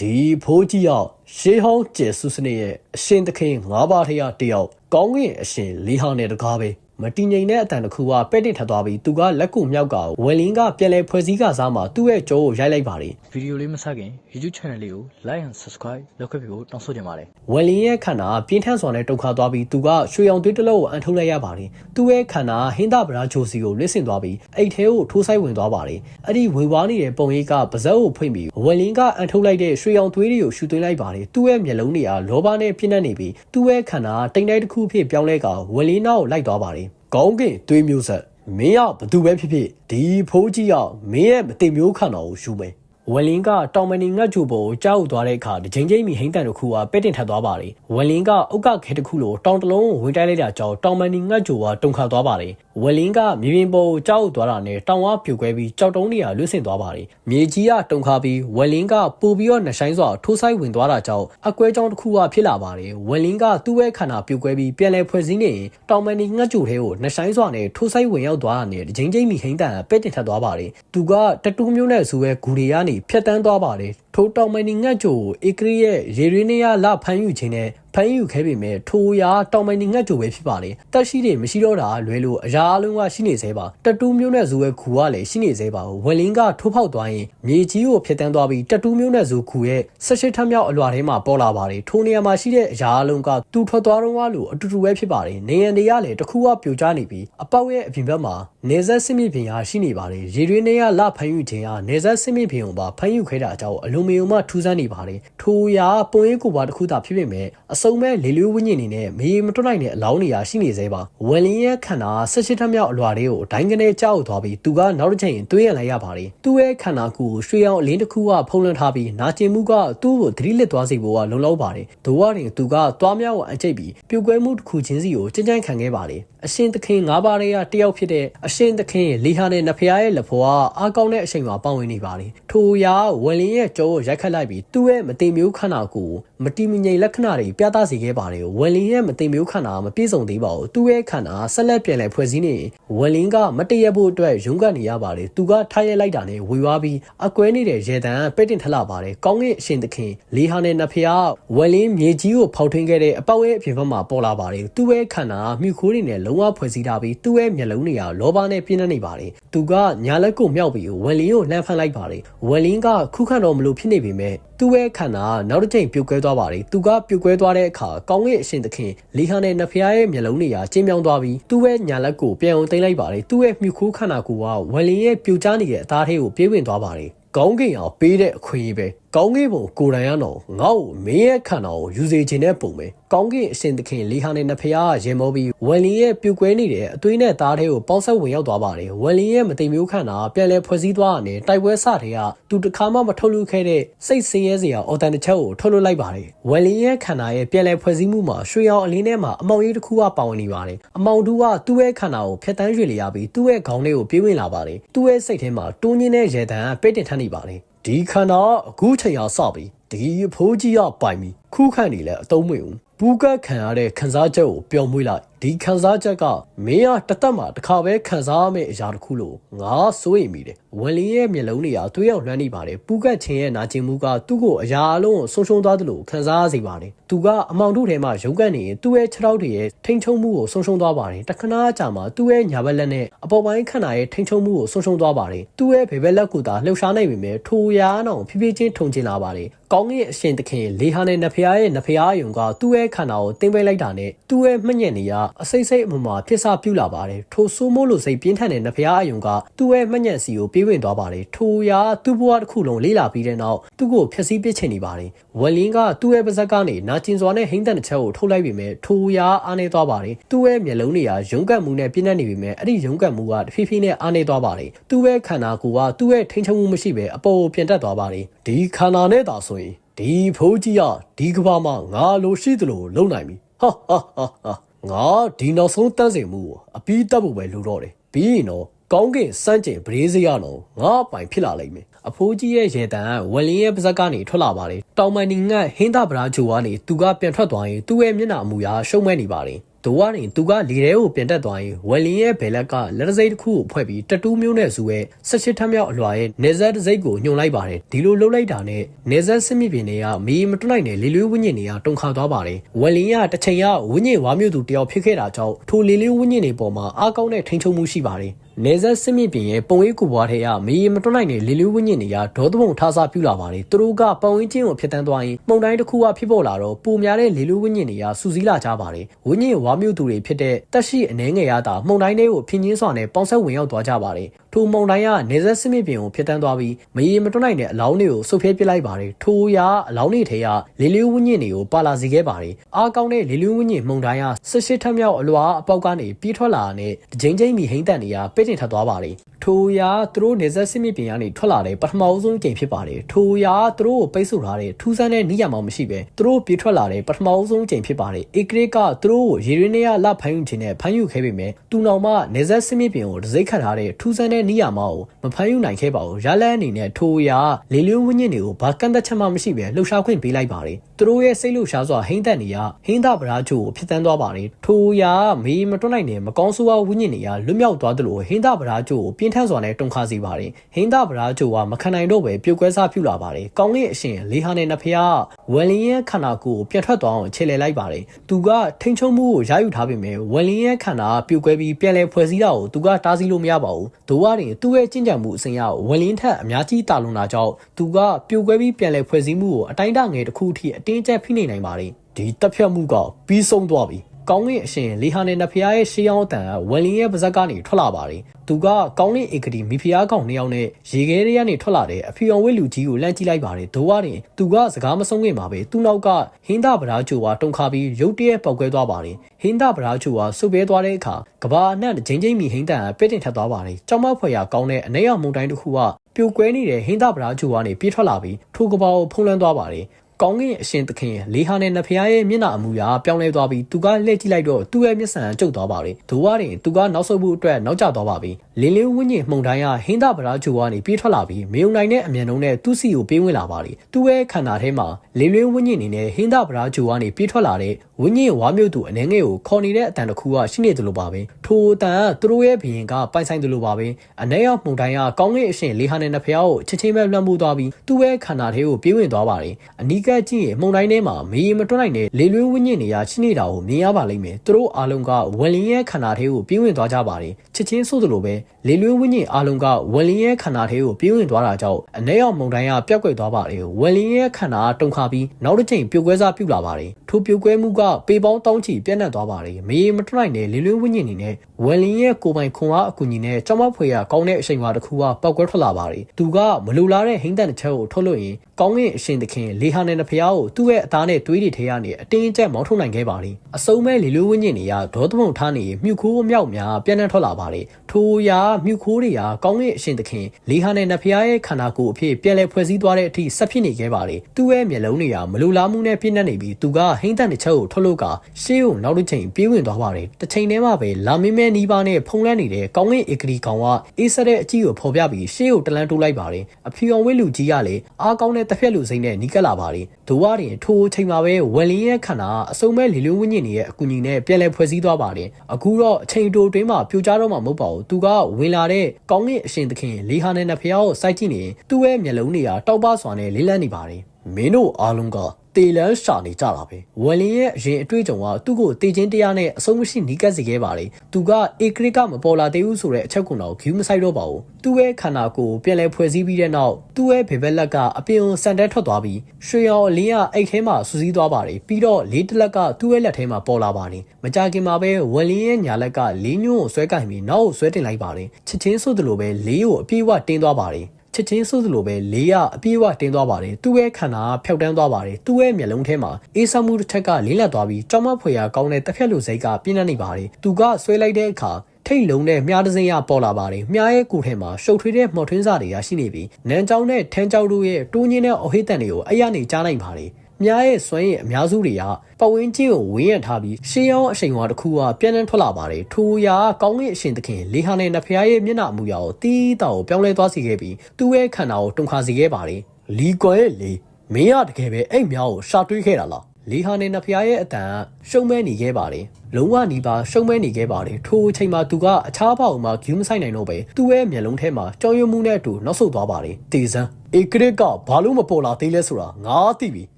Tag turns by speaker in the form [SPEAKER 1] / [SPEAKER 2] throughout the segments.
[SPEAKER 1] ဒီဖိုးကြီးရောက်ရှေးဟောင်းကျယ်စုစနစ်ရဲ့အရှင်သခင်၅ပါးထရာတယောက်ကောင်းကင်အရှင်လေးဟောင်းနဲ့တကားပဲ မတည်ငြိမ်တဲ့အတန်တစ်ခုကပဲ့တင်ထပ်သွားပြီးသူကလက်ကူမြောက်ကဝယ်လင်းကပြန်လဲဖွဲ့စည်းကစားမှာသူ့ရဲ့ကြောကိုရိုက်လိုက်ပါတယ်
[SPEAKER 2] ဗီဒီယိုလေးမစခင် YouTube channel လေးကို like and subscribe လုပ်ခဲ့ပြီးဖို့တောင်းဆိုချင်ပါတယ်
[SPEAKER 1] ဝယ်လင်းရဲ့ခန္ဓာပြင်းထန်စွာနဲ့တုတ်ခါသွားပြီးသူကရွှေရောင်သွေးတစ်လုံးကိုအန်ထုတ်လိုက်ရပါတယ်သူ့ရဲ့ခန္ဓာဟင်းသာဗရာဂျိုစီကိုလစ်ဆင်သွားပြီးအိတ်ထဲကိုထိုးဆိုင်ဝင်သွားပါတယ်အဲ့ဒီဝင်သွားနေတဲ့ပုံရိပ်ကပါဇက်ကိုဖွင့်ပြီးဝယ်လင်းကအန်ထုတ်လိုက်တဲ့ရွှေရောင်သွေးတွေကိုရှူသွင်းလိုက်ပါတယ်သူ့ရဲ့မျက်လုံးတွေကလောဘနဲ့ပြင်းထန်နေပြီးသူ့ရဲ့ခန္ဓာတိမ်တိုက်တစ်ခုဖြစ်ပြောင်းလဲကဝယ်လင်းနောက်ကိုလိုက်သွားပါတယ် ကောင်းကင်သွေးမျိုးဆက်မင်းရောက်ဘသူပဲဖြစ်ဖြစ်ဒီဖိုးကြီးရောက်မင်းရဲ့မတိမ်မျိုးခန္ဓာကိုယူမယ်ဝယ်လင်းကတောင်မဏီငတ်ဂျူပေါ်ကိုကြောက်သွားတဲ့အခါတချိန်ချင်းမီဟိမ့်တန်တို့ခုကပဲ့တင်ထပ်သွားပါတယ်ဝယ်လင်းကအုတ်ကခဲတစ်ခုလိုတောင်တလုံးကိုဝင်တိုက်လိုက်တာကြောင့်တောင်မဏီငတ်ဂျူကတုန်ခါသွားပါတယ် ဝယ်လင်းကမြေပြင်ပေါ်ကိုကြောက်သွားတာနဲ့တောင်ဝပြိုကွဲပြီးကြောက်တုံးနေရလွတ်ဆင်သွားပါတယ်မြေကြီးကတုန်ခါပြီးဝယ်လင်းကပိုပြီးတော့နှဆိုင်စွာထိုးဆိုင်ဝင်သွားတာကြောင့်အကွဲကြောင်တစ်ခုကဖြစ်လာပါတယ်ဝယ်လင်းကသူ့ရဲ့ခန္ဓာပြိုကွဲပြီးပြန်လဲဖွဲ့စည်းနေရင်တောင်မဏီငတ်ဂျူထဲကိုနှဆိုင်စွာနဲ့ထိုးဆိုင်ဝင်ရောက်သွားတာနဲ့တချိန်ချင်းမီဟိမ့်တန်ကပဲ့တင်ထပ်သွားပါတယ်သူကတတူးမျိုးနဲ့ဇူရဲ့ဂူတွေကနေဖြတ်တန်းသွားပါတယ်ထိုတောင်မဏီငတ်ဂျိုကိုဧကရီရဲ့ရေရင်းနေရလဖမ်းယူခြင်းနဲ့ ဖမ်းယူခဲ့ပေမဲ့ထိုရာတောင်မဏီငတ်ဂျိုပဲဖြစ်ပါလေတက်ရှိတွေမရှိတော့တာလွဲလို့အရာအလုံးကရှိနေသေးပါတတူးမျိုးနဲ့ဇူရဲ့ခူကလည်းရှိနေသေးပါဝယ်လင်းကထိုးဖောက်သွားရင်မြေကြီးကိုဖျက်တန်းသွားပြီးတတူးမျိုးနဲ့ဇူခူရဲ့ဆက်ရှိထမ်းမြောက်အလွာထဲမှာပေါ်လာပါတယ်ထိုနေရာမှာရှိတဲ့အရာအလုံးကသူထွက်သွားတော့လို့အတူတူပဲဖြစ်ပါတယ်နေရန်တွေကလည်းတစ်ခုကပြိုကျနေပြီးအပေါက်ရဲ့အပြင်ဘက်မှာနေဆက်စစ်မြစ်ပြင်ဟာရှိနေပါတယ်ရေရင်းနေရလဖမ်းယူခြင်းဟာနေဆက်စစ်မြစ်ပြင်ကိုပါဖမ်းယူခဲ့တာကြောင့်အလုံးမေုံမှထူးဆန်းနေပါတယ်ထိုရာပုံရိပ်ကိုပါတစ်ခုသာဖြစ်ပေမဲ့အစုံမဲ့လေလွေးဝင်းညင်နေနဲ့မေးမတွတ်နိုင်တဲ့အလောင်းနေရာရှိနေသေးပါဝယ်လင်းရဲ့ခန္ဓာဆက်ရှိထမြောက်အလွာလေးကိုဒိုင်းကနေကြောက်သွားပြီးသူကနောက်တစ်ချိန်သွေးရလိုက်ရပါတယ်သူ့ရဲ့ခန္ဓာကိုယ်ရွှေအောင်အလင်းတစ်ခုကဖုံးလွှမ်းထားပြီးနာကျင်မှုကသူ့ကိုသတိလစ်သွားစေဖို့ကလုံလောက်ပါတယ်ဒိုးဝရင်သူကသွားမြောက်ကိုအကျိတ်ပြီးပြုတ်ကွဲမှုတစ်ခုချင်းစီကိုကြမ်းကြမ်းခံခဲ့ပါတယ် အရှင်သခင်၅ပါးရဲ့တယောက်ဖြစ်တဲ့အရှင်သခင်လေဟာနဲ့နဖျားရဲ့လက်ဖွားအားကောင်းတဲ့အချိန်မှာပါဝင်နေပါတယ်ထိုရာဝယ်လင်းရဲ့ကြောကိုရိုက်ခတ်လိုက်ပြီးသူ့ရဲ့မတင်မျိုးခန္ဓာကိုယ်မတိမငြိမ်လက္ခဏာတွေပြသစေခဲ့ပါတယ်ဝယ်လင်းရဲ့မတင်မျိုးခန္ဓာမပြည့်စုံသေးပါဘူးသူ့ရဲ့ခန္ဓာဆက်လက်ပြန်လည်ဖွဲ့စည်းနေဝယ်လင်းကမတည့်ရဖို့အတွက်ရုန်းကန်နေရပါတယ်သူကထားရဲလိုက်တာနဲ့ဝေဝါးပြီးအကွဲနေတဲ့ရေတံပဲ့တင်ထလာပါတယ်ကောင်းကင်အရှင်သခင်လေဟာနဲ့နဖျားဝယ်လင်းမြေကြီးကိုဖောက်ထွင်းခဲ့တဲ့အပေါက်ရဲ့အပြင်ဘက်မှာပေါ်လာပါတယ်သူ့ရဲ့ခန္ဓာမြှူခိုးတွေနဲ့လုံးဝဖွဲ့စည်းထားပြီးသူ့ရဲ့မျက်လုံးတွေကလောဘနဲ့ပြင်းနေပါတယ်သူကညာလက်ကိုမြောက်ပြီးဝယ်လင်းကိုလှမ်းဖမ်းလိုက်ပါတယ်ဝယ်လင်းကခုခံတော်မလို့ဖြစ်နေပေမဲ့သူ့ရဲ့ခန္ဓာနောက်တစ်ချိန်ပြုတ်ကွဲသွားပါတယ်သူကပြုတ်ကွဲသွားတဲ့အခါကောင်းကင်အရှင်သခင်လီဟာနဲ့နဖျားရဲ့မျက်လုံးတွေကကျင်းပြောင်းသွားပြီးသူ့ရဲ့ညာလက်ကိုပြန်အောင်သိမ်းလိုက်ပါတယ်သူ့ရဲ့မြှူခိုးခန္ဓာကိုယ်ကဝယ်လင်းရဲ့ပြုတ်ကျနေတဲ့အသားထဲကိုပြေးဝင်သွားပါတယ်ကောင်းကင်အောင်ပေးတဲ့အခွင့်အရေးပဲ ကောင်းကင်ဘုံကိုယ်တိုင်ရတော့ငါ့ကိုမင်းရဲ့ခန္ဓာကိုယူစေခြင်းနဲ့ပုံပဲကောင်းကင်အရှင်သခင်လီဟာနဲ့နဖျားရေမောပြီးဝယ်လင်းရဲ့ပြူကွဲနေတဲ့အသွေးနဲ့သားထဲကိုပေါက်ဆက်ဝင်ရောက်သွားပါတယ်ဝယ်လင်းရဲ့မတိမ်မျိုးခန္ဓာပြန်လဲဖွဲ့စည်းသွားတာနဲ့တိုက်ပွဲစတဲ့ကသူတခါမှမထုတ်လွှတ်ခဲ့တဲ့စိတ်ဆင်းရဲစရာအော်တန်တစ်ချက်ကိုထုတ်လွှတ်လိုက်ပါတယ်ဝယ်လင်းရဲ့ခန္ဓာရဲ့ပြန်လဲဖွဲ့စည်းမှုမှာရွှေရောင်အလင်းထဲမှာအမောင်ကြီးတစ်ခုကပါဝင်နေပါတယ်အမောင်တူကသူ့ရဲ့ခန္ဓာကိုဖျက်တမ်းရွေလေရပြီးသူ့ရဲ့ခေါင်းထဲကိုပြေးဝင်လာပါတယ်သူ့ရဲ့စိတ်ထဲမှာတိုးညင်းတဲ့ရေတံကပိတ်တင်ထမ်းနေပါတယ် ဒီခန္ဓာအခုချိန်အောင်စပြီးဒီအဖိုးကြီးကပိုင်ပြီးခုခံနေလဲအတုံးမွေဘူးပူကတ်ခံရတဲ့ခံစားချက်ကိုပျော်မွေ့လိုက် ဒီခံစားချက်ကမင်းကတသက်မှာတစ်ခါပဲခံစားရမယ့်အရာတစ်ခုလို့ငါစိုးရိမ်မိတယ်ဝယ်လင်းရဲ့မျက်လုံးတွေကသွေးရောက်လွှမ်းနေပါတယ်ပူကတ်ခြင်းရဲ့နာကျင်မှုကသူ့ကိုအရာအလုံးကိုဆုံးရှုံးသွားတယ်လို့ခံစားရစေပါတယ်သူကအမောင်တို့ထဲမှာရုန်းကန်နေရင်သူ့ရဲ့ခြေထောက်တွေရဲ့ထိန်ချုံမှုကိုဆုံးရှုံးသွားပါတယ်တခဏကြာမှသူ့ရဲ့ညာဘက်လက်နဲ့အပေါ်ပိုင်းခန္ဓာရဲ့ထိန်ချုံမှုကိုဆုံးရှုံးသွားပါတယ်သူ့ရဲ့ဘေဘက်လက်ကိုသာလှုပ်ရှားနိုင်ပေမဲ့ထိုရာနောင်ဖြည်းဖြည်းချင်းထုံကျင်လာပါတယ်ကောင်းကင်အရှင်သခင်လေဟာနဲ့နဖျားရဲ့နဖျားယုံကသူ့ရဲ့ခန္ဓာကိုတင်ပိတ်လိုက်တာနဲ့သူ့ရဲ့မှညက်နေရအစိမ့်စိမ့်အမမှာဖြစ်စားပြုလာပါတယ်ထိုဆိုးမိုးလိုစိတ်ပြင်းထန်တဲ့နဖျားအယုံကသူ့ရဲ့မှညက်စီကိုပြေးဝင်သွားပါတယ်ထိုရာသူ့ဘဝတစ်ခုလုံးလေးလာပြီးတဲ့နောက်သူ့ကိုဖျက်ဆီးပစ်ချင်နေပါတယ်ဝယ်လင်းကသူ့ရဲ့ပါဇက်ကနေနာကျင်စွာနဲ့ဟိမ့်တန်တစ်ချက်ကိုထုတ်လိုက်ပေမဲ့ထိုရာအားနေသွားပါတယ်သူ့ရဲ့မျက်လုံးတွေကရုန်းကန်မှုနဲ့ပြင်းထန်နေပေမဲ့အဲ့ဒီရုန်းကန်မှုကတဖြည်းဖြည်းနဲ့အားနေသွားပါတယ်သူ့ရဲ့ခန္ဓာကိုယ်ကသူ့ရဲ့ထိန်ချုံမှုမရှိပဲအပေါ်ကိုပြန်တက်သွားပါတယ်ဒီခန္ဓာနဲ့သာဆိုရင်ဒီဖိုးကြီးကဒီကဘာမှာငါလိုရှိသလိုလုံနိုင်ပြီဟာဟာဟာဟာ ငါဒီနောက်ဆုံးတန်းစင်မှုကိုအပီးတက်ဖို့ပဲလိုတော့တယ်ပြီးရင်တော့ကောင်းကင်စန့်ကျင်ပရေးစရတော့ငါပိုင်ဖြစ်လာလိမ့်မယ်အဖိုးကြီးရဲ့ရေတံဝယ်လင်းရဲ့ပါဇက်ကနေထွက်လာပါတယ်တောင်မန်နီငတ်ဟင်းသာဗရာဂျိုကနေသူကပြန်ထွက်သွားရင်သူ့ရဲ့မျက်နှာအမူအရာရှုံးမဲနေပါတယ် ဒိုဝါရင်သူကလေထဲကိုပြန်တက်သွားရင်ဝယ်လင်းရဲ့ဘယ်လက်ကလက်တစိမ့်တစ်ခုကိုဖွဲ့ပြီးတတူးမျိုးနဲ့ဇူရဲ့18ထပ်မြောက်အလွှာရဲ့နေဇက်တစိမ့်ကိုညှုံလိုက်ပါတယ်ဒီလိုလှုပ်လိုက်တာနဲ့နေဇက်စစ်မြစ်ပြင်တွေကမီးမတွနိုင်တဲ့လေလွေးဝင်းညင်တွေကတုံခါသွားပါတယ်ဝယ်လင်းကတစ်ချိန်ကဝင်းညင်ဝါမျိုးသူတယောက်ဖြစ်ခဲ့တာကြောင့်ထိုလေလွေးဝင်းညင်တွေပေါ်မှာအားကောင်းတဲ့ထိန်ချုံမှုရှိပါတယ် နေဆက်စစ်မြင့်ပြင်ရဲ့ပုံရိပ်ကူပွားထဲကမီးမတွနိုင်တဲ့လေလူးဝင်းညင်တွေကဒေါသဘုံထားစားပြူလာပါတယ်သူတို့ကပုံရင်းချင်းကိုဖြစ်တန်းသွားရင်ပုံတိုင်းတစ်ခုကဖြစ်ပေါ်လာတော့ပူများတဲ့လေလူးဝင်းညင်တွေကစူးစီးလာကြပါတယ်ဝင်းညင်ဝါမျိုးသူတွေဖြစ်တဲ့တက်ရှိအနေငယ်ရတာမှုန်တိုင်းတွေကိုဖြင်းချင်းစွာနဲ့ပေါင်းဆက်ဝင်ရောက်သွားကြပါတယ် ထိုမှုန်တိုင်းကနေဆက်စစ်မြင့်ပြင်ကိုဖြစ်တန်းသွားပြီးမီးမတွနိုင်တဲ့အလောင်းတွေကိုဆုတ်ဖျဲပစ်လိုက်ပါတယ်ထိုရအလောင်းတွေထဲကလေလူးဝင်းညင်တွေကိုပါလာစီခဲ့ပါတယ်အားကောင်းတဲ့လေလူးဝင်းညင်မှုန်တိုင်းက18ထပ်မြောက်အလွာအပေါက်ကနေပြေးထွက်လာတဲ့ဂျိန်းဂျိန်းမီဟိမ့်တန်တွေကပိတ်တင်ထပ်သွားပါတယ်ထိုရာသူတို့နေဆက်စစ်မြစ်ပြင်ကနေထွက်လာတဲ့ပထမအဆုံးကြိမ်ဖြစ်ပါတယ်ထိုရာသူတို့ကိုပိတ်ဆို့ထားတဲ့ထူးဆန်းတဲ့နိယမောင်မရှိပဲသူတို့ပြေးထွက်လာတဲ့ပထမအဆုံးကြိမ်ဖြစ်ပါတယ်ဧကရစ်ကသူတို့ကိုရေရင်းနေရလဖမ်းယူခြင်းနဲ့ဖမ်းယူခဲ့ပေမဲ့သူနောင်မှနေဆက်စစ်မြစ်ပြင်ကိုဒစိတ်ခတ်ထားတဲ့ထူးဆန်းတဲ့နိယမောင်ကိုမဖမ်းယူနိုင်ခဲ့ပါဘူးရလန်းအနေနဲ့ထိုရာလေလျွန်းဝင်းညင်တွေကိုဘာကန့်သက်ချက်မှမရှိပဲလှုပ်ရှားခွင့်ပေးလိုက်ပါတယ် သူတို့ရဲ့စိတ်လှုပ်ရှားစွာဟိမ့်သက်နေရဟင်းသဗရာချိုကိုဖြစ်တန်းသွားပါတယ်ထိုရာမေးမတွတ်နိုင်တဲ့မကောင်းဆိုးဝါးဝင်းညင်တွေကလွတ်မြောက်သွားသလိုဟင်းသဗရာချိုကိုပြင်းထန်စွာနဲ့တုန်ခါစေပါတယ်ဟင်းသဗရာချိုကမခံနိုင်တော့ပဲပြုတ်ကွဲစားပြုတ်လာပါတယ်ကောင်းလေးအရှင်လေးဟာနဲ့နဖျားဝယ်လင်းရဲ့ခန္ဓာကိုယ်ကိုပြတ်ထွက်သွားအောင်ခြေလှယ်လိုက်ပါတယ်သူကထိန်ချုံမှုကိုရယူထားပေမဲ့ဝယ်လင်းရဲ့ခန္ဓာပြုတ်ကွဲပြီးပြန်လဲဖွဲ့စည်းတာကိုသူကတားဆီးလို့မရပါဘူးဒိုဝါရင်သူ့ရဲ့ကြင်ကြံမှုအစဉ်အရဝယ်လင်းထက်အများကြီးတာလွန်တာကြောင့်သူကပြုတ်ကွဲပြီးပြန်လဲဖွဲ့စည်းမှုကိုအတိုင်းအတာငယ်တစ်ခုအထိအတင်းကျပ်ဖိနှိပ်နိုင်ပါတယ်ဒီတပ်ဖြတ်မှုကပြီးဆုံးသွားပြီကောင်းကင်အရှင်လေဟာနဲ့နဖျားရဲ့ရှေးအောင်အတန်ကဝယ်လင်းရဲ့ပါဇက်ကနေထွက်လာပါတယ်သူကကောင်းကင်ဧကတိမိဖျားကောင်နှစ်ယောက်နဲ့ရေခဲတွေကနေထွက်လာတဲ့အဖီအောင်ဝဲလူကြီးကိုလှမ်းကြည့်လိုက်ပါတယ်ဒိုးဝရင်သူကစကားမဆုံးခင်မှာပဲသူ့နောက်ကဟင်းဒဗရာချိုကတုံခါပြီးရုတ်တရက်ပောက်ကွဲသွားပါတယ်ဟင်းဒဗရာချိုကစုပ်ပဲသွားတဲ့အခါကဘာအနှံ့ဂျင်းဂျင်းမီဟင်းတန်ကပဲ့တင်ထပ်သွားပါတယ်ကြောင်မဖွယ်ရကောင်းတဲ့အနက်ရမုန်တိုင်းတစ်ခုကပြိုကွဲနေတဲ့ဟင်းဒဗရာချိုကနေပြေးထွက်လာပြီးထိုကဘာကိုဖုံးလွှမ်းသွားပါတယ် ကောင်းကင်အရှင်သခင်လေးဟာနဲ့နဖျားရဲ့မျက်နှာအမူအရာပြောင်းလဲသွားပြီးသူကလှည့်ကြည့်လိုက်တော့သူ့ရဲ့မျက်စံကျုပ်သွားပါလေဒိုးဝရင်သူကနောက်ဆုတ်ဖို့အတွက်နောက်ကျသွားပါပြီလင်းလင်းဝင်းညင်မှုန်တိုင်းကဟင်းဒဗရာဂျိုကနေပြေးထွက်လာပြီးမေုံနိုင်တဲ့အမြန်နှုံးနဲ့သူ့စီကိုပေးဝင်လာပါလေသူ့ရဲ့ခန္ဓာထဲမှာလင်းလင်းဝင်းညင်နေနဲ့ဟင်းဒဗရာဂျိုကနေပြေးထွက်လာတဲ့ဝင်းညင်ဝါမျိုးသူအနေငယ်ကိုခေါ်နေတဲ့အတန်တစ်ခုကရှိနေသလိုပါပဲထိုအတန်ကသူတို့ရဲ့ဘရင်ကပိုင်ဆိုင်သလိုပါပဲအနေရောက်မှုန်တိုင်းကကောင်းကင်အရှင်လေးဟာနဲ့နဖျားကိုချက်ချင်းပဲလွှမ်းမိုးသွားပြီးသူ့ရဲ့ခန္ဓာထဲကိုပြေးဝင်သွားပါတယ်အနီးကပ်ကြည့်ရင်မှုန်တိုင်းထဲမှာမေးမတွန်းနိုင်တဲ့လေလွင်းဝင်းညင်နေရရှိနေတာကိုမြင်ရပါလိမ့်မယ်သူတို့အားလုံးကဝယ်လင်းရဲ့ခန္ဓာထဲကိုပြေးဝင်သွားကြပါတယ်ချက်ချင်းဆိုသလိုပဲလေလွင်းဝင်းညင်အားလုံးကဝယ်လင်းရဲ့ခန္ဓာထဲကိုပြေးဝင်သွားတာကြောင့်အနေရောက်မှုန်တိုင်းကပျောက်ကွယ်သွားပါတယ်ဝယ်လင်းရဲ့ခန္ဓာတုန်ခါပြီးနောက်တစ်ချိန်ပြုတ်ကွဲစားပြုတ်လာပါတယ်ထိုပြုတ်ကွဲမှုကပေပေါင်းတောင်းချီပြန့်နှံ့သွားပါတယ်မေးမတွန်းနိုင်တဲ့လေလွင်းဝင်းညင်နေနဲ့ဝယ်လင်းရဲ့ကိုပိုင်ခွန်အားအကူအညီနဲ့ကြောင်မဖွေရကောင်းတဲ့အချိန်ဝါတစ်ခုကပောက်ကွဲထွက်လာပါတယ်သူကမလူလားတဲ့ဟိမ့်တန်တစ်ချက်ကိုထုတ်လို့ရင်ကောင်းကင်အရှင်သခင်လေဟာနဲ့နဖျားကိုသူ့ရဲ့အသားနဲ့သွေးတွေထဲကနေအတင်းကျပ်မောင်းထုတ်နိုင်ခဲ့ပါလိအစုံမဲ့လေလွင်းဝင်းညင်တွေကဒေါသမုံထားနေမြှုပ်ခိုးမြောက်များပြန့်နှံ့ထွက်လာပါလေထိုရာမြှုပ်ခိုးတွေကကောင်းကင်အရှင်သခင်လေဟာနဲ့နဖျားရဲ့ခန္ဓာကိုယ်အဖြစ်ပြန်လဲဖွဲ့စည်းသွားတဲ့အထိဆက်ဖြစ်နေခဲ့ပါလေသူ့ရဲ့မျက်လုံးတွေကမလူလားမှုနဲ့ပြည့်နှက်နေပြီးသူကဟိမ့်တန်တစ်ချက်ကိုထုတ်လို့ကရှေးကိုနောက်တစ်ချိန်ပြေးဝင်သွားပါတယ်တစ်ချိန်တည်းမှာပဲလာမင်းမဲနီးပါးနဲ့ဖုံးလန်းနေတဲ့ကောင်းကင်ဧကရီကောင်ကအေးဆက်တဲ့အကြီးကိုဖော်ပြပြီးရှေးကိုတလန်းတိုးလိုက်ပါတယ်အဖီအောင်ဝဲလူကြီးကလည်းအားကောင်းတဲ့တစ်ဖက်လူစိမ့်နဲ့နီးကပ်လာပါတယ်ဒိုဝါရင်ထိုချိန်မှာပဲဝယ်လင်းရဲ့ခန္ဓာအစုံမဲ့လေလွန်းဝင်းညင်နေရဲ့အကူအညီနဲ့ပြန်လဲဖွဲ့စည်းသွားပါတယ်အခုတော့အချိန်တိုတွင်းမှာပြိုကျတော့မှမဟုတ်ပါဘူးသူကဝင်လာတဲ့ကောင်းကင်အရှင်သခင်လေဟာနဲ့နဖျားကိုစိုက်ကြည့်နေသူ့ရဲ့မျက်လုံးတွေကတောက်ပစွာနဲ့လေးလန့်နေပါတယ် မင်းတို့အားလုံးကတေလန်းရှာနေကြတာပဲဝယ်လင်းရဲ့အရင်အတွေ့အကြုံကသူ့ကိုတေချင်းတရားနဲ့အဆုံးမရှိနီးကပ်စေခဲ့ပါလေသူကအေကရစ်ကမပေါ်လာသေးဘူးဆိုတဲ့အချက်ကွန်တော့ဂူးမဆိုင်တော့ပါဘူးသူ့ရဲ့ခန္ဓာကိုယ်ပြန်လဲဖွဲ့စည်းပြီးတဲ့နောက်သူ့ရဲ့ဘေဘက်လက်ကအပြင်စန်တက်ထွက်သွားပြီးရွှေရောင်အလင်းကအိတ်ထဲမှာစူးစီးသွားပါတယ်ပြီးတော့လေးတလက်ကသူ့ရဲ့လက်ထဲမှာပေါ်လာပါတယ်မကြခင်မှာပဲဝယ်လင်းရဲ့ညာလက်ကလေးညွန့်ကိုဆွဲကင်ပြီးနောက်ကိုဆွဲတင်လိုက်ပါတယ်ချစ်ချင်းဆိုသလိုပဲလေးကိုအပြေးဝတင်းသွားပါတယ် ချက်ချင်းဆိုသလိုပဲလေးရအပြေးဝတင်းသွားပါတယ်သူ့ရဲ့ခန္ဓာဖျောက်တန်းသွားပါတယ်သူ့ရဲ့မျက်လုံးထဲမှာအေးဆမှုတစ်ထက်ကလေးလက်သွားပြီးကြောင်မဖွေရကောင်းတဲ့တစ်ဖက်လူစိတ်ကပြင်းနေပါတယ်သူကဆွဲလိုက်တဲ့အခါထိတ်လုံးနဲ့မြားတစင်းရပေါ်လာပါတယ်မြားရဲ့ကိုယ်ထဲမှာရှုပ်ထွေးတဲ့မော်ထွင်းစာတွေရရှိနေပြီးနန်းချောင်းနဲ့ထန်းချောင်းတို့ရဲ့တိုးညင်းတဲ့အဟိတန်တွေကိုအဲ့ရနေကြားနိုင်ပါတယ် မြားရဲ့စွမ်းရည်အများစုတွေကပဝင်းချင်းကိုဝင်းရထားပြီးရှေးရောင်းအချိန်ဝါတစ်ခုကပြန်လည်ထွက်လာပါတယ်ထိုရာကောင်းကင်အရှင်သခင်လေဟာနဲ့နဖျားရဲ့မျက်နှာအမူအရာကိုတီးတောင်ပြောင်းလဲသွားစေခဲ့ပြီးသူ့ရဲ့ခန္ဓာကိုတုန်ခါစေခဲ့ပါတယ်လီကွယ်ရဲ့လေမင်းရတကယ်ပဲအဲ့မြောက်ကိုရှာတွေးခဲ့တာလား လေဟာနဲ့နဖျားရဲ့အတန်ရှုံးမဲနေခဲ့ပါတယ်လုံးဝနီးပါရှုံးမဲနေခဲ့ပါတယ်ထိုအချိန်မှာသူကအခြားဘောက်မှာဂူးမဆိုင်နိုင်တော့ပဲသူ့ရဲ့မျက်လုံးထဲမှာကြောင်ရွံ့မှုနဲ့အတူနောက်ဆုတ်သွားပါတယ်တေဇန်အေကရစ်ကဘာလို့မပေါ်လာသေးလဲဆိုတာငါသိပြီ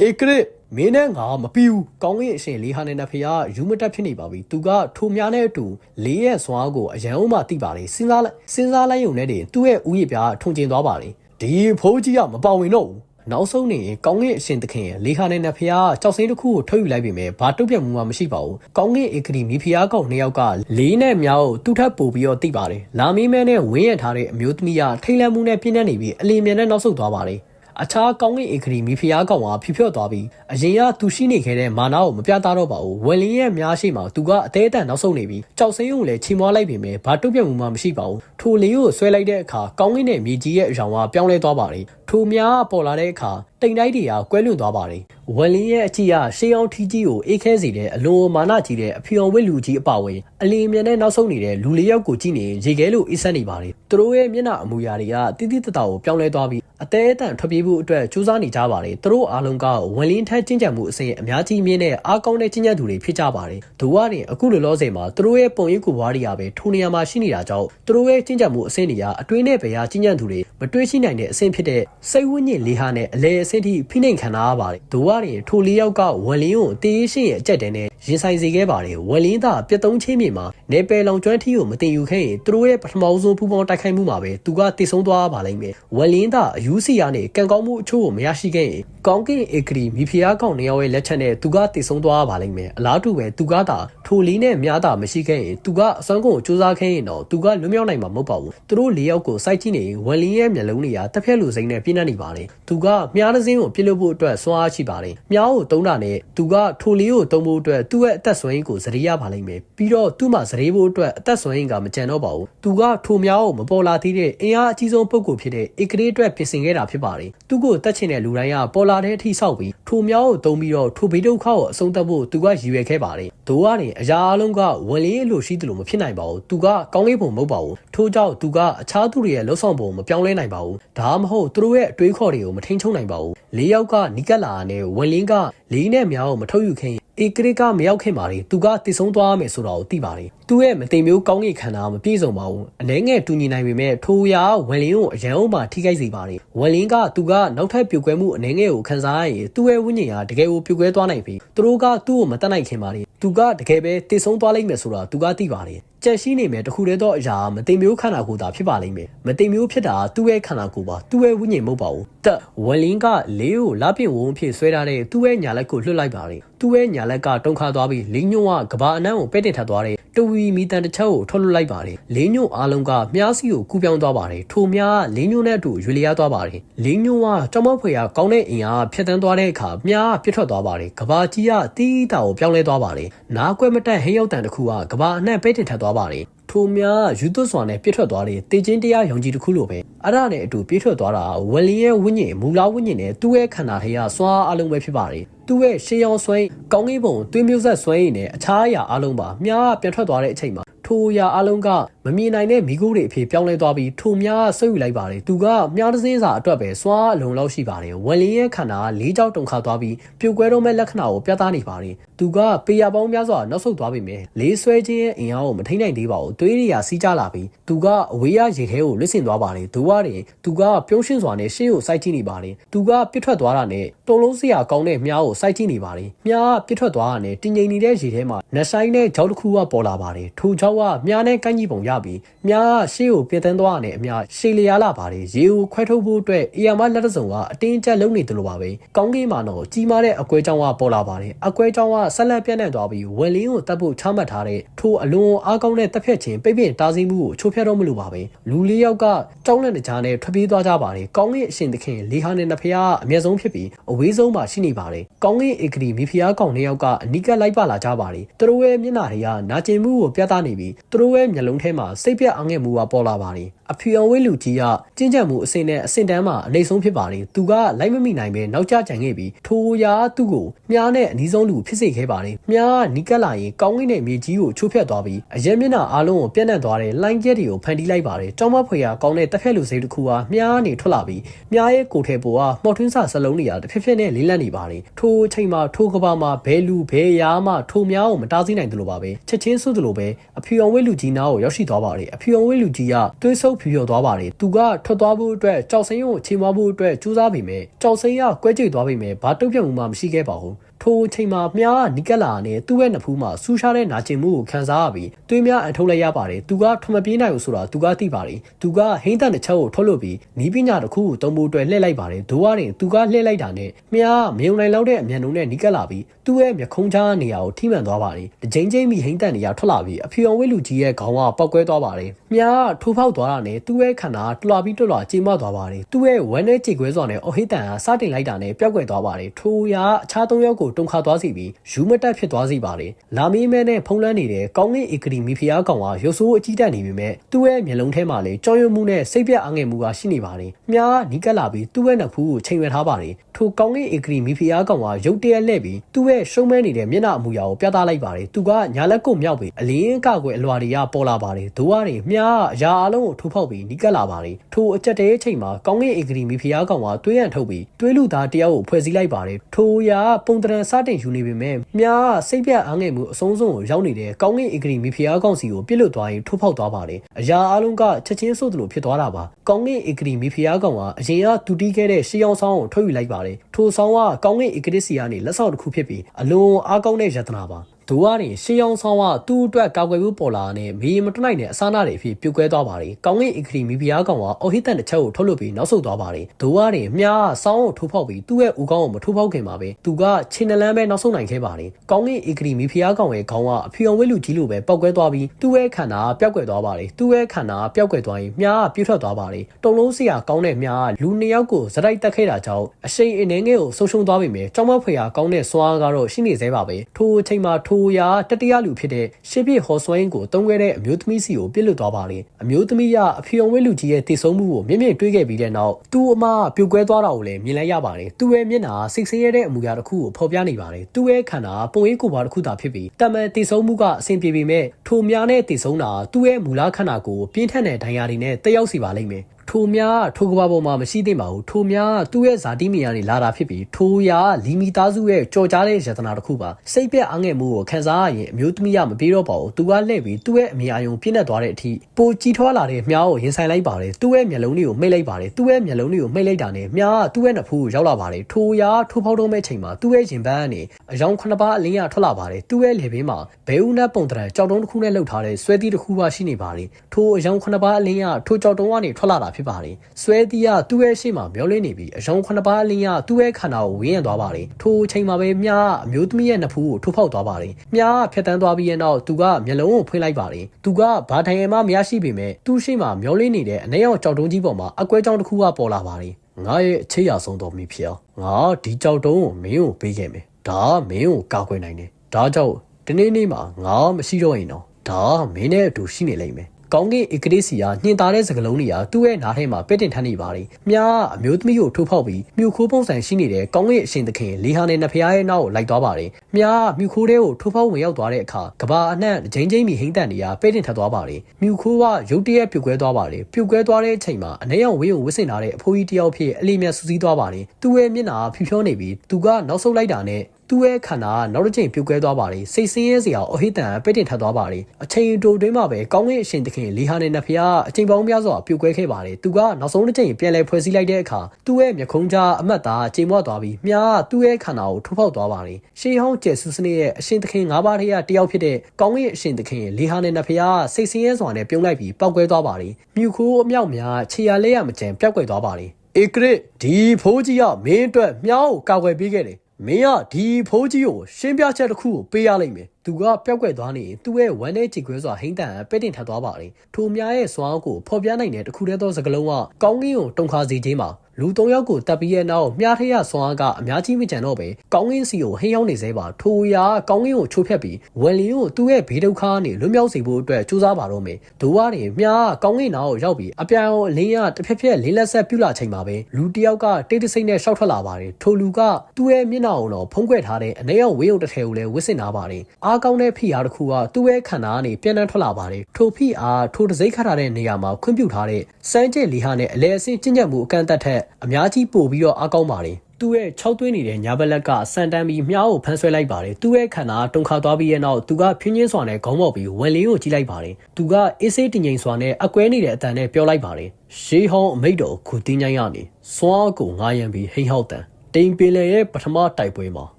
[SPEAKER 1] အေကရစ်မင်းနဲ့ငါမပြီးဘူးကောင်းကင်အရှင်လေးဟာနဲ့နဖျားယူမတက်ဖြစ်နေပါပြီသူကထိုများနဲ့အတူလေးရဲ့စွာကိုအရန်အောင်မှတိပါလေစဉ်းစားလိုက်စဉ်းစားလိုက်ရုံနဲ့တည်းသူ့ရဲ့ဥယျာဉ်ပြားထုံကျင်သွားပါလေဒီဖိုးကြီးကမပါဝင်တော့ဘူး နောက်ဆုံးနေကောင်းကင်အရှင်သခင်ရဲ့လေခါနဲ့နဖျားကြောက်စိမ့်တစ်ခုကိုထုတ်ယူလိုက်ပြီမဲ့ဘာတုတ်ပြတ်မှုမှမရှိပါဘူးကောင်းကင်ဧကရီမီဖျားကောင်နှစ်ယောက်ကလေးနဲ့မြောက်သူ့ထပ်ပို့ပြီးတော့တိပါတယ်လာမီးမဲနဲ့ဝင်းရထားတဲ့အမျိုးသမီးကထိတ်လန့်မှုနဲ့ပြင်းနေနေပြီးအလီမြန်နဲ့နောက်ဆုတ်သွားပါတယ် အခြားကောင်းကင်ဧကရီမီဖျားကောင်ကဖြဖြော့သွားပြီးအရင်ကသူရှိနေခဲ့တဲ့မာနာကိုမပြသတော့ပါဘူးဝယ်လင်းရဲ့များရှိမှသူကအသေးအတန်နောက်ဆုတ်နေပြီးကြောက်စိမ့်ုံလည်းချီမွားလိုက်ပြီမဲ့ဘာတုတ်ပြတ်မှုမှမရှိပါဘူးထိုလင်းကိုဆွဲလိုက်တဲ့အခါကောင်းကင်နဲ့မြေကြီးရဲ့အရောင်ကပြောင်းလဲသွားပါတယ်ထိုများပေါ်လာတဲ့အခါတိမ်တိုက်တွေကကွဲလွန်သွားပါတယ်ဝယ်လင်းရဲ့အကြည့်ကရှေးအောင်ထီးကြီးကိုအေးခဲစေတဲ့အလွန်မာနကြီးတဲ့အဖျော်ဝစ်လူကြီးအပါဝင်အလီမြန်နဲ့နောက်ဆုံးနေတဲ့လူလေးယောက်ကိုကြည့်နေရေခဲလို့အေးဆက်နေပါတယ်သူတို့ရဲ့မျက်နှာအမူအရာတွေကတိတိတတကိုပြောင်းလဲသွားပြီးအသေးအတန်ထွက်ပြေးဖို့အတွက်ကြိုးစားနေကြပါတယ်သူတို့အားလုံးကဝန်လင်းထက်ကျင့်ကြံမှုအစဉ်အများကြီးမြင့်တဲ့အားကောင်းတဲ့ကျင့်ကြံသူတွေဖြစ်ကြပါတယ်ဒူဝါရင်အခုလောလောဆယ်မှာသူတို့ရဲ့ပုံရိပ်ကိုဘွားတွေကပဲထိုနေရာမှာရှိနေတာကြောင့်သူတို့ရဲ့ကျင့်ကြံမှုအစဉ်တွေကအတွင်းနဲ့ဗရာကျင့်ကြံသူတွေမတွေးရှိနိုင်တဲ့အစဉ်ဖြစ်တဲ့စိတ်ဝိညာဉ်လေးဟာနဲ့အလဲအဆင့်ထိဖိနှိမ်ခံထားရပါတယ်ဒူဝါရင်ထိုလေးယောက်ကဝန်လင်းကိုတေးရှိရဲ့အကြက်တဲနဲ့ရင်ဆိုင်စေခဲ့ပါတယ်ဝန်လင်းသားပြတ်သုံးချင်းမြေမှာနေပယ်လောင်ကျွမ်းထီကိုမတင်ယူခဲ့ရင်သူတို့ရဲ့ပထမဆုံးပူပေါင်းတိုက်ခိုက်မှုမှာပဲသူကတည်ဆုံးသွားပါလိမ့်မယ်ဝန်လင်းသားအယူစီယာနဲ့ကံကောင်းမှုအချို့ကိုမရရှိခဲ့ရင်ကောင်းကင်ဧကရီမီဖီယာကောင်နေရောရဲ့လက်ချက်နဲ့သူကတည်ဆုံးသွားပါလိမ့်မယ်အလားတူပဲသူကသာထိုလေးနဲ့များတာမရှိခဲ့ရင်သူကအစွမ်းကုန်ကိုစူးစမ်းခဲ့ရင်တော့သူကလွတ်မြောက်နိုင်မှာမဟုတ်ပါဘူးသူတို့လေးယောက်ကိုစိုက်ကြည့်နေရင်ဝန်လင်းရဲ့မျက်လုံးတွေကတစ်ဖက်လူစိမ့်နဲ့ပြင်းနေနေပါတယ်သူကမြားတစ်စင်းကိုပြစ်လို့ဖို့အတွက်စွမ်းအားရှိပါတယ်မြားကိုတုံးတာနဲ့သူကထိုလေးကိုတုံးဖို့အတွက်သူ့ရဲ့အသက်ဆွမ်းရင်းကိုဇရေရပါလိမ့်မယ်ပြီးတော့သူ့မှာဇရေဖို့အတွက်အသက်ဆွမ်းရင်းကမကြံတော့ပါဘူးသူကထိုမြားကိုမပေါ်လာသေးတဲ့အင်အားအကြီးဆုံးပုဂ္ဂိုလ်ဖြစ်တဲ့ဧကလေးအတွက်ပြင်ဆင်ခဲ့တာဖြစ်ပါတယ်သူ့ကိုတက်ချင်တဲ့လူတိုင်းကပေါ်လာတဲ့အထိဆောက်ပြီးထိုမြားကိုတုံးပြီးတော့ထိုဘေးဒုက္ခကိုအဆုံးသတ်ဖို့သူကရည်ရွယ်ခဲ့ပါတယ်ဒိုးကနေအရာအလုံးကဝန်လေးအလိုရှိတယ်လို့မဖြစ်နိုင်ပါဘူးသူကကောင်းလေးပုံမဟုတ်ပါဘူးထို့ကြောင့်သူကအခြားသူတွေရဲ့လှုပ်ဆောင်ပုံမပြောင်းလဲနိုင်ပါဘူးဒါမှမဟုတ်သူတို့ရဲ့အတွေးခေါ်တွေကိုမထိန်ချုံနိုင်ပါဘူးလေးယောက်ကနီကက်လာနဲ့ဝန်လင်းကလေးနဲ့မြောင်းကိုမထုတ်ယူခင်ဧကရစ်ကမရောက်ခင်ပါလေသူကတည်ဆုံးသွားမယ်ဆိုတာကိုသိပါတယ်သူ့ရဲ့မသိမျိုးကောင်းကင်ခန္ဓာမပြည့်စုံပါဘူးအနှဲငယ်တူညီနိုင်ပေမဲ့ထိုရာဝန်လင်းကိုအရန်အောင်မှထိခိုက်စေပါတယ်ဝန်လင်းကသူကနောက်ထပ်ပြုတ်ကွဲမှုအနှဲငယ်ကိုခံစားရရင်သူ့ရဲ့ဝိညာဉ်ဟာတကယ်ကိုပြုတ်ကွဲသွားနိုင်ပြီသူတို့ကသူ့ကိုမတတ်နိုင်ခင်ပါလေသူကတကယ်ပဲတည်ဆုံးသွားလိမ့်မယ်ဆိုတာသူကသိပါတယ်ကြက်ရှိနေမယ်တခုတည်းသောအရာမသိမျိုးခန္ဓာကိုယ်သာဖြစ်ပါလိမ့်မယ်မသိမျိုးဖြစ်တာသူ့ရဲ့ခန္ဓာကိုယ်ပါသူ့ရဲ့ဝိညာဉ်မဟုတ်ပါဘူးတက်ဝန်လင်းကလေးကိုလာပြင်ဝုံဖြစ်ဆွဲထားတဲ့သူ့ရဲ့ညာလက်ကိုလွှတ်လိုက်ပါတယ်သူ့ရဲ့ညာလက်ကတုံခါသွားပြီးလင်းညွန့်ကကဘာအနံ့ကိုပဲ့တင်ထပ်သွားတဲ့တဝီမီတန်တစ်ချက်ကိုထွက်လွှတ်လိုက်ပါတယ်လင်းညွန့်အားလုံးကမြားစီကိုကူးပြောင်းသွားပါတယ်ထိုမြားလင်းညွန့်နဲ့အတူရွေလျားသွားပါတယ်လင်းညွန့်ကကြောင်မောက်ဖွေရကောင်းတဲ့အင်အားဖြတ်တန်းသွားတဲ့အခါမြားပြစ်ထွက်သွားပါတယ်ကဘာကြီးကတီးတာကိုပြောင်းလဲသွားပါတယ်နားကွဲမတက်ဟင်းရောက်တန်တစ်ခုကကဘာအနှံ့ပဲ့တင်ထပ်သွားပါတယ်ထိုများယူသွတ်စွာနဲ့ပြစ်ထွက်သွားတဲ့တေချင်းတရားယုံကြည်တစ်ခုလိုပဲအဲ့ဒါနဲ့အတူပြစ်ထွက်သွားတာဝလီရဲ့ဝိညာဉ်မူလာဝိညာဉ်နဲ့သူ့ရဲ့ခန္ဓာထဲကစွာအလုံးပဲဖြစ်ပါတယ်သူ့ရဲ့ရှေးအောင်ဆွဲကောင်းကင်ဘုံသွေးမျိုးဆက်ဆွဲရည်နဲ့အခြားအရာအလုံးပါမြားပြန်ထွက်သွားတဲ့အချိန်မှာ ထိုအရာအလုံးကမမြင်နိုင်တဲ့မိခိုးတွေအဖြစ်ပြောင်းလဲသွားပြီးထိုမြားဆွဲယူလိုက်ပါတယ်သူကမြားတစ်စင်းစာအတွက်ပဲစွာအလုံးလောက်ရှိပါတယ်ဝလီရဲ့ခန္ဓာကလေးကြောက်တုံခါသွားပြီးပြုတ်ကွဲတော့မဲ့လက္ခဏာကိုပြသနေပါတယ်သူကပေရပေါင်းများစွာနောက်ဆုတ်သွားပြီမယ်လေးဆွဲခြင်းရဲ့အင်အားကိုမထိနိုင်သေးပါဘူးသွေးတွေကစီးကြလာပြီးသူကအဝေးရရေထဲကိုလွတ်ဆင်သွားပါတယ်သူကတင်သူကပြုံးရှင်းစွာနဲ့ရှေ့ကိုစိုက်ကြည့်နေပါတယ်သူကပြစ်ထွက်သွားတာနဲ့တုံလုံးစရာကောင်းတဲ့မြားကိုစိုက်ကြည့်နေပါတယ်မြားပြစ်ထွက်သွားတာနဲ့တင်ငိမ်နေတဲ့ရေထဲမှာနှဆိုင်နဲ့ကြောက်တစ်ခုကပေါ်လာပါတယ်ထိုကြောက်ကမြားနဲ့ကန့်ကြီးပုံရပြီးမြားရှေ့ကိုပြတ်တန်းသွားတာနဲ့အမြရှေလျာလာပါတယ်ရေကိုခွဲထုတ်ဖို့အတွက်အီယာမလက်တစုံကအတင်းကျပ်လုံနေတယ်လို့ပါပဲကောင်းကင်မှာတော့ကြီးမားတဲ့အကွဲကြောင်းကပေါ်လာပါတယ်အကွဲကြောင်းကဆက်လက်ပြန့်နှံ့သွားပြီးဝယ်လင်းကိုတပ်ဖို့ချမှတ်ထားတဲ့ထိုအလွန်အားကောင်းတဲ့တပ်ဖြတ်ခြင်းပိတ်ပင်တားဆီးမှုကိုချိုးဖျက်တော့မလို့ပါပဲလူလေးယောက်ကကြောင်းလက်တကြားနဲ့ထွက်ပြေးသွားကြပါတယ်ကောင်းကင်အရှင်သခင်လေးဟာနဲ့နှစ်ဖျားအမျက်ဆုံးဖြစ်ပြီးအဝေးဆုံးမှာရှိနေပါတယ်ကောင်းကင်ဧကရီမိဖျားကောင်နှစ်ယောက်ကအနီးကပ်လိုက်ပါလာကြပါတယ်သူတို့ရဲ့မျက်နှာတွေကနာကျင်မှုကိုပြသနေပြီးပြီးသူတို့ရဲ့မျက်လုံးထဲမှာစိတ်ပြတ်အားငယ်မှုကပေါ်လာပါတယ်အဖီအောင်ဝဲလူကြီးကကျင့်ကြံမှုအစင်နဲ့အစင်တန်းမှာအနေဆုံးဖြစ်ပါတယ်သူကလိုက်မမိနိုင်ပဲနောက်ကျကြံခဲ့ပြီးထိုရာသူ့ကိုမြားနဲ့အနီးဆုံးလူဖြစ်စေခဲ့ပါတယ်မြားနီးကပ်လာရင်ကောင်းကင်နဲ့မြေကြီးကိုချိုးဖျက်သွားပြီးအရက်မျက်နှာအားလုံးကိုပြန့်နှံ့သွားတဲ့လိုင်းကျက်တွေကိုဖန်တီးလိုက်ပါတယ်တောင်မဖွေရကောင်းတဲ့တစ်ဖက်လူစိတ်တစ်ခုဟာမြားနေထွက်လာပြီးမြားရဲ့ကိုယ်ထဲပေါ်ကမော်ထွန်းစာစလုံးတွေကတစ်ဖက်ဖက်နဲ့လေးလံနေပါတယ်ထိုအချိန်မှာထိုကဘာမှာဘဲလူဘဲရာမှထိုမြားကိုမတားဆီးနိုင်သလိုပါပဲချက်ချင်းဆုသလိုပဲအဖီအောင်ဝဲလူကြီးနားကိုရောက်ရှိသွားပါတယ်အဖီအောင်ဝဲလူကြီးကသွေးဆုပ်ဖြူဖြော်သွားပါတယ်သူကထွက်သွားဖို့အတွက်ကြောက်စိမ်းကိုချိန်မဖို့အတွက်ကြိုးစားပေမဲ့ကြောက်စိမ်းကကွဲကြိတ်သွားပေမဲ့ဘာတုံ့ပြန်မှုမှမရှိခဲ့ပါဘူး ထိုအချိန်မှာမြားနီကက်လာနဲ့သူ့ရဲ့နဖူးမှာဆူရှားတဲ့နာကျင်မှုကိုခံစားရပြီးသွေးများအထုတ်လိုက်ရပါတယ်သူကထွမပြေးနိုင်ဘူးဆိုတာသူကသိပါတယ်သူကဟိန်းတန်တစ်ချက်ကိုထုတ်လို့ပြီးနီးပညာတစ်ခုကိုတုံးဖို့အတွက်လှည့်လိုက်ပါတယ်ဒိုးရရင်သူကလှည့်လိုက်တာနဲ့မြားမယုံနိုင်လောက်တဲ့အမြန်နှုံးနဲ့နီကက်လာပြီးသူ့ရဲ့မျက်ခုံးချားနေရာကိုထိမှန်သွားပါတယ်တကြိမ်ကြိမ်မိဟိန်းတန်နေရာထွက်လာပြီးအဖြူအောင်ဝဲလူကြီးရဲ့ခေါင်းကပောက်ကွဲသွားပါတယ်မြားထိုးဖောက်သွားတာနဲ့သူ့ရဲ့ခန္ဓာတလွာပြီးတလွာကြေမသွားပါတယ်သူ့ရဲ့ဝမ်းနဲ့ကြေကွဲစွာနဲ့အော်ဟိတန်ကစတင်လိုက်တာနဲ့ပျောက်ကွယ်သွားပါတယ်ထိုရာအခြားသုံးယောက်ကိုတုံခါသွားစီပြီးယူမတက်ဖြစ်သွားစီပါတယ်လာမီးမဲနဲ့ဖုံးလွှမ်းနေတဲ့ကောင်းကင်ဧကရီမီဖီယာကောင်ကရုပ်ဆိုးအကြီးတက်နေပြီမဲ့သူ့ရဲ့မျက်လုံးထဲမှာလည်းကြောင်ရွံ့မှုနဲ့စိတ်ပြတ်အားငယ်မှုကရှိနေပါတယ်မြားနီးကပ်လာပြီးသူ့ရဲ့နှဖူးကိုချိန်ရွယ်ထားပါတယ်ထိုကောင်းကင်ဧကရီမီဖီယာကောင်ကရုတ်တရက်လှည့်ပြီးသူ့ရဲ့ရှုံးမဲနေတဲ့မျက်နှာအမူအရာကိုပြသလိုက်ပါတယ်သူကညာလက်ကိုမြောက်ပြီးအလင်းကကွယ်အလွာတွေကပေါ်လာပါတယ်ဒိုးရတွေမြားအရာအလုံးကိုထိုးဖောက်ပြီးနီးကပ်လာပါတယ်ထိုအကြက်တဲအချိန်မှာကောင်းကင်ဧကရီမီဖီယာကောင်ကတွေးရန်ထုတ်ပြီးတွေးလူသားတယောက်ကိုဖွဲ့စည်းလိုက်ပါတယ်ထိုရာပုံတရံစတင်ယူနေပေမဲ့မြားစိတ်ပြတ်အားငယ်မှုအဆုံးစွန်ကိုရောက်နေတဲ့ကောင်းကင်ဧကရီမီဖီယာကောင်စီကိုပြစ်လွတ်သွားရင်ထိုးဖောက်သွားပါတယ်အရာအလုံးကချက်ချင်းဆို့သလိုဖြစ်သွားတာပါကောင်းကင်ဧကရီမီဖီယာကောင်ကအရင်ကတူတီးခဲ့တဲ့ရှေးအောင်ဆောင်ကိုထုတ်ယူလိုက်ပါတယ်ထိုဆောင်ကကောင်းကင်ဧကရစ်စီကနေလက်ဆောင်တစ်ခုဖြစ်ပြီးအလွန်အားကောင်းတဲ့ယတနာပါ ဒိုးရရင်ရှေးအောင်ဆောင်ကသူ့အတွက်ကာကွယ်ဖို့ပေါ်လာတဲ့မေးမတွနိုင်တဲ့အစားနာတွေအဖြစ်ပြုတ်ကွဲသွားပါတယ်။ကောင်းကင်ဧကရီမီဖီယာကောင်ကအော်ဟိတန်တစ်ချက်ကိုထုတ်လုပ်ပြီးနောက်ဆုတ်သွားပါတယ်။ဒိုးရရင်မြားဆောင်းကိုထိုးဖောက်ပြီးသူ့ရဲ့ဦးခေါင်းကိုမထိုးဖောက်ခင်ပါပဲ။သူကခြေနှလန်းပဲနောက်ဆုတ်နိုင်ခဲ့ပါတယ်။ကောင်းကင်ဧကရီမီဖီယာကောင်ရဲ့ခေါင်းကအဖီအောင်ဝဲလူကြီးလိုပဲပောက်ကွဲသွားပြီးသူ့ရဲ့ခန္ဓာပျောက်ကွယ်သွားပါတယ်။သူ့ရဲ့ခန္ဓာပျောက်ကွယ်သွားရင်မြားကပြည့်ထွက်သွားပါတယ်။တုံလုံးစရာကောင်းတဲ့မြားကလူနှစ်ယောက်ကိုဇတိုက်တက်ခဲ့တာကြောင့်အရှိန်အနေငယ်ကိုဆုံးရှုံးသွားပြီမယ်။ကြောင်မဖွေရာကောင်းတဲ့စွာကတော့ရှိနေသေးပါပဲ။ထိုအချိန်မှာထိုရာတတိယလူဖြစ်တဲ့ရှေ့ပြဟော်ဆွိုင်းကိုတုံးခဲ့တဲ့အမျိုးသမီးစီကိုပြစ်လွတ်သွားပါလေ။အမျိုးသမီးကအဖီအောင်ဝဲလူကြီးရဲ့တည်ဆုံမှုကိုမြင့်မြင့်တွေးခဲ့ပြီးတဲ့နောက်သူ့အမပြုတ်ကွဲသွားတာကိုလည်းမြင်လိုက်ရပါတယ်။သူ့ရဲ့မျက်နှာစိတ်ဆင်းရဲတဲ့အမူအရာတစ်ခုကိုဖော်ပြနေပါတယ်။သူ့ရဲ့ခန္ဓာပုံရိပ်ကိုယ်ပါတစ်ခုသာဖြစ်ပြီးတမန်တည်ဆုံမှုကအဆင်ပြေပေမဲ့ထိုများနဲ့တည်ဆုံတာသူ့ရဲ့မူလခန္ဓာကိုပြင်းထန်တဲ့ဒဏ်ရာတွေနဲ့တက်ရောက်စီပါလိမ့်မယ်။ ထိုများထိုကဘာပေါ်မှာမရှိသင့်ပါဘူးထိုများသူ့ရဲ့ဇာတိမီယာနေလာတာဖြစ်ပြီးထိုရာလီမီသားစုရဲ့ကြော်ကြားတဲ့ယတနာတစ်ခုပါစိတ်ပြက်အားငယ်မှုကိုခံစားရရင်အမျိုးသမီးကမပြေတော့ပါဘူးသူကလှည့်ပြီးသူ့ရဲ့အမြင်အာရုံပြည့်နေသွားတဲ့အထိပိုကြီးထွားလာတဲ့မြားကိုရင်ဆိုင်လိုက်ပါတယ်သူ့ရဲ့မျက်လုံးတွေကိုမှိတ်လိုက်ပါတယ်သူ့ရဲ့မျက်လုံးတွေကိုမှိတ်လိုက်တာနဲ့မြားကသူ့ရဲ့နှဖူးကိုရောက်လာပါတယ်ထိုရာထိုးဖောက်တော့မဲ့ချိန်မှာသူ့ရဲ့ရင်ပန်းကနေအယောင်ခုနှစ်ပါးအလင်းရထွက်လာပါတယ်သူ့ရဲ့လေပင်မှာဘဲဦးနတ်ပုံတရံကြောက်တုံးတစ်ခုနဲ့လှုပ်ထားတဲ့ဆွဲသီးတစ်ခုပါရှိနေပါတယ်ထိုအယောင်ခုနှစ်ပါးအလင်းရထိုကြောက်တုံးကနေထွက်လာတာဖြစ်ပါတယ်ဆွဲသီးကသူ့ရဲ့ရှေ့မှာမျောလင်းနေပြီးအယောင်ခုနှစ်ပါးအလင်းရသူ့ရဲ့ခန္ဓာကိုဝင်းရံသွားပါတယ်ထိုအချိန်မှာပဲမြားအမျိုးသမီးရဲ့နှဖူးကိုထိုးဖောက်သွားပါတယ်မြားဖြတ်တန်းသွားပြီးရဲ့နောက်သူကမျက်လုံးကိုဖွင့်လိုက်ပါတယ်သူကဘာထိုင်ရမှမရရှိပေမဲ့သူ့ရှေ့မှာမျောလင်းနေတဲ့အနက်ရောက်ကြောက်တုံးကြီးပေါ်မှာအကွဲကြောင်တစ်ခုကပေါ်လာပါတယ်ငါရဲ့အခြေရဆုံးတော်မိဖြစ်အောင်ငါဒီကြောက်တုံးကိုမင်းကိုပေးခဲ့မယ်ဒါကမင်းကိုကာကွယ်နိုင်တယ်ဒါကြောင့်ဒီနေ့နေ့မှာငါမရှိတော့ရင်တော့ဒါကမင်းနဲ့အတူရှိနေလိမ့်မယ် ကောင်းကင်ဧကရေစီယာညှင်သားတဲ့စကလုံးတွေကသူ့ရဲ့နားထဲမှာပဲ့တင်ထမ်းနေပါတယ်။မြားအမျိုးသမီးကိုထိုးဖောက်ပြီးမြူခိုးပုံစံရှိနေတဲ့ကောင်းကင်အရှင်သခင်လေဟာနဲ့နဖျားရဲ့နောက်ကိုလိုက်သွားပါတယ်။မြားမြူခိုးတဲ့ကိုထိုးဖောက်ဝင်ရောက်သွားတဲ့အခါကဘာအနှံ့ဂျိန်းဂျိန်းမီဟိမ့်တန်တွေကပဲ့တင်ထပ်သွားပါတယ်။မြူခိုးကရုတ်တရက်ပြုတ်ကွဲသွားပါတယ်။ပြုတ်ကွဲသွားတဲ့အချိန်မှာအနေရောင်ဝင်းကိုဝစ်စင်လာတဲ့အဖိုးကြီးတယောက်ဖြစ်အလီမြတ်စူးစီးသွားပါတယ်။သူ့ရဲ့မျက်နှာဖြူဖြောနေပြီးသူကနောက်ဆုတ်လိုက်တာနဲ့ သူ့ရဲ့ခန္ဓာနောက်တစ်ချိန်ပြုတ်ကွဲသွားပါတယ်စိတ်ဆင်းရဲစရာအဟိတန်ပိတ်တင်ထပ်သွားပါတယ်အချိန်တိုတွင်းမှာပဲကောင်းကင်အရှင်သခင်လီဟာနဲ့နဖျားအချိန်ပေါင်းများစွာပြုတ်ကွဲခဲ့ပါတယ်သူကနောက်ဆုံးတစ်ချိန်ပြန်လည်ဖွဲ့စည်းလိုက်တဲ့အခါသူ့ရဲ့မျက်ခုံးကြားအမတ်သားချိန်မွသွားပြီးမြားသူ့ရဲ့ခန္ဓာကိုထိုးဖောက်သွားပါတယ်ရှေးဟောင်းကျဲဆူစနစ်ရဲ့အရှင်သခင်၅ပါးထဲကတယောက်ဖြစ်တဲ့ကောင်းကင်အရှင်သခင်လီဟာနဲ့နဖျားစိတ်ဆင်းရဲစွာနဲ့ပြုံးလိုက်ပြီးပောက်ကွဲသွားပါတယ်မြူခိုးအမြောက်များခြေရလက်ရမကျန်ပျောက်ကွယ်သွားပါတယ်ဧကရစ်ဒီဖိုးကြီးကမင်းအတွက်မြောင်းကိုကာကွယ်ပေးခဲ့တယ် မင်းကဒီဖိုးကြီးကိုရှင်းပြချက်တစ်ခုကိုပေးရလိမ့်မယ် သူကပျောက်ကွယ်သွားနေရင်သူ့ရဲ့ဝမ်းထဲကြေကွဲစွာဟိမ့်တန်အပဲ့တင်ထပ်သွားပါတယ်ထိုအများရဲ့စွမ်းအားကိုဖော်ပြနိုင်တဲ့တစ်ခုတည်းသောစကားလုံးကကောင်းကင်ကိုတုံခါစေခြင်းပါလူ၃ယောက်ကိုတပ်ပြီးရဲ့နောက်မြားထရစွမ်းအားကအများကြီးမကြံတော့ပဲကောင်းကင်စီကိုဟင်းရောက်နေစေပါထိုအရာကောင်းကင်ကိုချိုးဖျက်ပြီးဝယ်လင်းကိုသူ့ရဲ့ဘေးဒုက္ခကနေလွတ်မြောက်စေဖို့အတွက်ကြိုးစားပါတော့မယ်ဒိုးဝါတွေမြားကောင်းကင်နာကိုရောက်ပြီးအပြန်အောင်အလင်းရတစ်ဖက်ဖက်လေးလက်ဆက်ပြုတ်လာချိန်မှာပဲလူတစ်ယောက်ကတိတ်တဆိတ်နဲ့ရှောက်ထွက်လာပါတယ်ထိုလူကသူ့ရဲ့မျက်နှာကိုတော့ဖုံးကွယ်ထားတဲ့အနေရောင်ဝေးုံတစ်ထည်ကိုလည်းဝစ်စင်ထားပါတယ်အားကောင်းတဲ့ဖိအားတစ်ခုကသူ့ရဲ့ခန္ဓာကနေပြန်နှံထွက်လာပါတယ်ထိုဖိအားထိုတစိမ့်ခတ်ထားတဲ့နေရာမှာခွင့်ပြုထားတဲ့စမ်းကျက်လီဟာနဲ့အလဲအဆင့်ကျင့်ကြံမှုအကန့်အသတ်ထက်အများကြီးပိုပြီးတော့အားကောင်းပါတယ်သူ့ရဲ့6သွင်းနေတဲ့ညာဘက်လက်ကစန်တန်ပြီးမြားကိုဖမ်းဆွဲလိုက်ပါတယ်သူ့ရဲ့ခန္ဓာတုန်ခါသွားပြီးရဲ့နောက်သူကဖြင်းချင်းစွာနဲ့ခေါင်းပေါက်ပြီးဝန်လင်းကိုကြည့်လိုက်ပါတယ်သူကအေးဆေးတည်ငြိမ်စွာနဲ့အကွဲနေတဲ့အတန်နဲ့ပြောလိုက်ပါတယ်ရှေးဟောင်းအမိတ်တော်ခုတင်းချိုင်းရနေစွမ်းကိုငားရံပြီးဟိမ့်ဟောက်တန်တိမ်ပင်လေရဲ့ပထမတိုက်ပွဲမှာ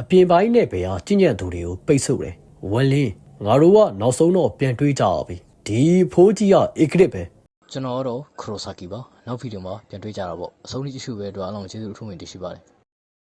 [SPEAKER 1] အပြင်ပိုင်းနဲ့ဘယ်ဟာကျင့်ကြံသူတွေကိုပိတ်ဆို့တယ် ဝန်လင်းငါတို့ကနောက်ဆုံးတော့ပြန်တွေးကြရပြီဒီဖိုးကြီးကဧကရစ်ပဲ
[SPEAKER 2] ကျွန်တော်ကတော့ခရိုဆာကီပါနောက်ဗီဒီယိုမှာပြန်တွေ့ကြတာပေါ့အဆုံးထိကြည့်ရှုပဲအတွက်အားလုံးကျေးဇူးအထူးတင်ရှိပါတယ်